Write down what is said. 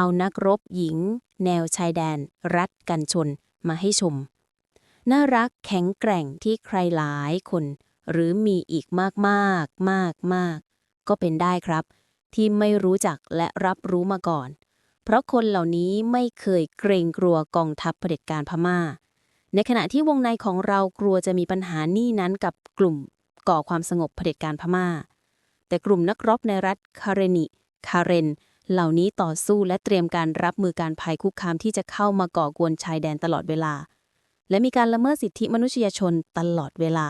เอานักรบหญิง แนวชายแดน รัฐกันชนมาให้ชม น่ารักแข็งแกร่งที่ใครหลายคน หรือมีอีกมากมากมากมากก็เป็นได้ครับ ที่ไม่รู้จักและรับรู้มาก่อน เพราะคนเหล่านี้ไม่เคยเกรงกลัวกองทัพเผด็จการพม่า ในขณะที่วงในของเรากลัวจะมีปัญหานี่นั้นกับกลุ่มก่อความสงบเผด็จการพม่า แต่กลุ่มนักรบในรัฐคาเรนิคาเรน เหล่านี้ต่อสู้และเตรียมการรับมือการภัยคุกคามที่จะเข้ามาก่อกวนชายแดนตลอดเวลา และมีการละเมิดสิทธิมนุษยชนตลอดเวลา